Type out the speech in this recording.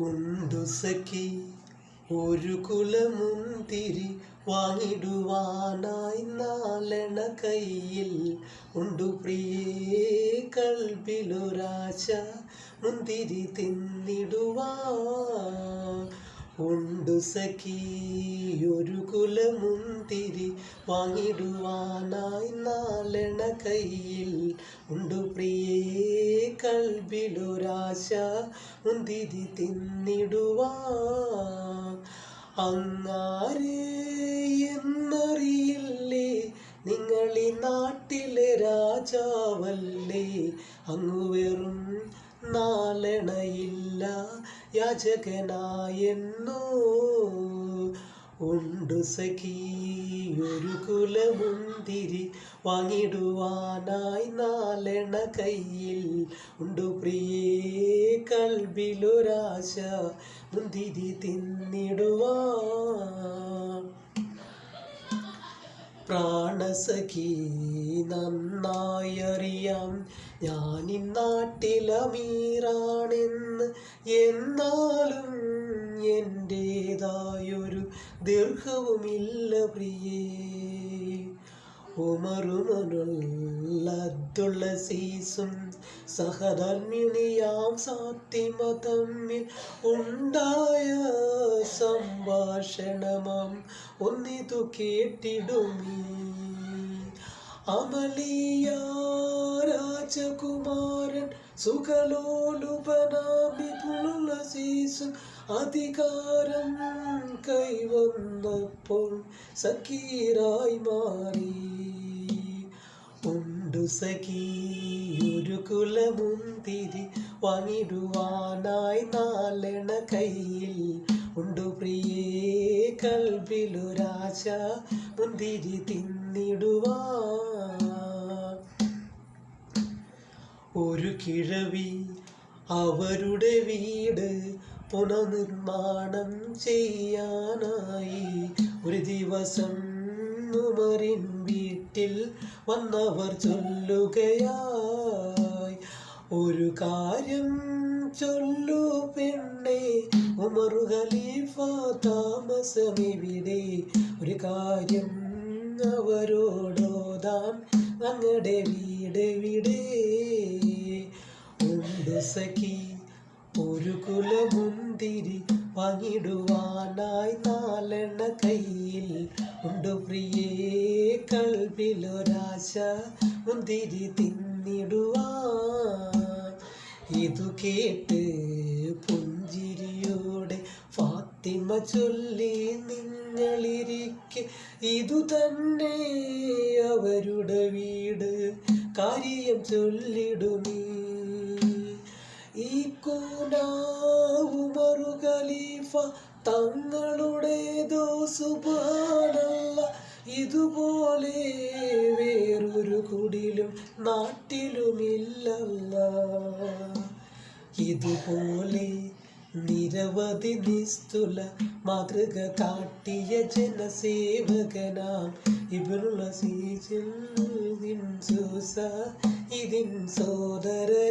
ഉണ്ടു സഖി ഒരു കുലമുന്തിരി വാങ്ങിടുവാനായി നാലെണ കയ്യിൽ ഉണ്ടു പ്രിയേ കൽബിലൊരാശ മുന്തിരി തിന്നിടുവാ. ഉണ്ടു ഒരു കുലമുന്തിരി വാങ്ങിടുവാനായി നാലെണ കയ്യിൽ. ഉണ്ടു പ്രിയേ കൽബിലൊരാശ മുന്തിരി തിന്നിടുവാ. അങ്ങാരേ എന്നറിയില്ലേ നിങ്ങളീ നാട്ടിലെ രാജാവല്ലേ? അങ്ങു വെറും നാലെണയില്ല യാചകനായെന്നോ ഉണ്ടു സഖി ഒരു കുലമുന്തിരി വാങ്ങിടുവാനായി നാലെണ്ണ കയ്യിൽ. ഉണ്ടു പ്രിയേ കൽബിലൊരാശ മുന്തിരി തിന്നിടുവാ പ്രാണസഖി നന്നായറിയാം. ഞാൻ നാട്ടിലമീറാണെന്ന് എന്നാലും എന്റേതായൊരു ദീർഘവുമില്ല പ്രിയേ. ഉമറുമനുള്ള സീസും സഹധർമ്മിണിയാം സാത്തിമ തമ്മിൽ ഉണ്ടായ സംഭാഷണമാം ഒന്നിതു കേട്ടിടുമീ. അമലിയ രാജകുമാരൻ സുഖലോലുപനാമി പുളസീസും അധികാരം കൈവന്നപ്പോൾ സഖീരായി മാറി. ഉണ്ടു സഖീ ഒരു കുലമുന്തിരി വാങ്ങിടുവാനായി നാലെണ കയ്യിൽ. ഉണ്ടു പ്രിയേ കൽബിലൊരാശ മുന്തിരി തിന്നിടുവാ. ഒരു കിഴവി അവരുടെ വീട് പുനർനിർമ്മാണം ചെയ്യാനായി ഒരു ദിവസം ഉമറിൻ വീട്ടിൽ വന്നവർ ചൊല്ലുകയായി. ഒരു കാര്യം ചൊല്ലു പെണ്ണെ ഉമറു ഖലീഫ താമസമിവിടെ? ഒരു കാര്യം അവരോടോതാൻ ഞങ്ങളുടെ വീട് വിടേ ഉണ്ട് സഖി ഒരു കുലമുന്തിരി പങ്കിടുവാനായി നാലെണ്ണ കയ്യിൽ. ഉണ്ട് പ്രിയേ കൽബിലൊരാശ മുന്തിരി തിന്നിടുവാ ഇതു കേട്ട് പുഞ്ചിരിയോടെ ഫാത്തിമ ചൊല്ലി നിങ്ങളിരിക്കെ ഇതു തന്നെ അവരുടെ വീട്. കാര്യം ചൊല്ലിടുമീ കൂനാവുമറു ഖലീഫ തങ്ങളുടേതോ സുബാനല്ല. ഇതുപോലെ വേറൊരു കുടിലും നാട്ടിലുമില്ലല്ല. ഇതുപോലെ നിരവധി നിസ്തുല മാതൃക കാട്ടിയ ജനസേവകനാം ഇവരുള്ള സീജിൽ ഇതിൻ സോദരരെ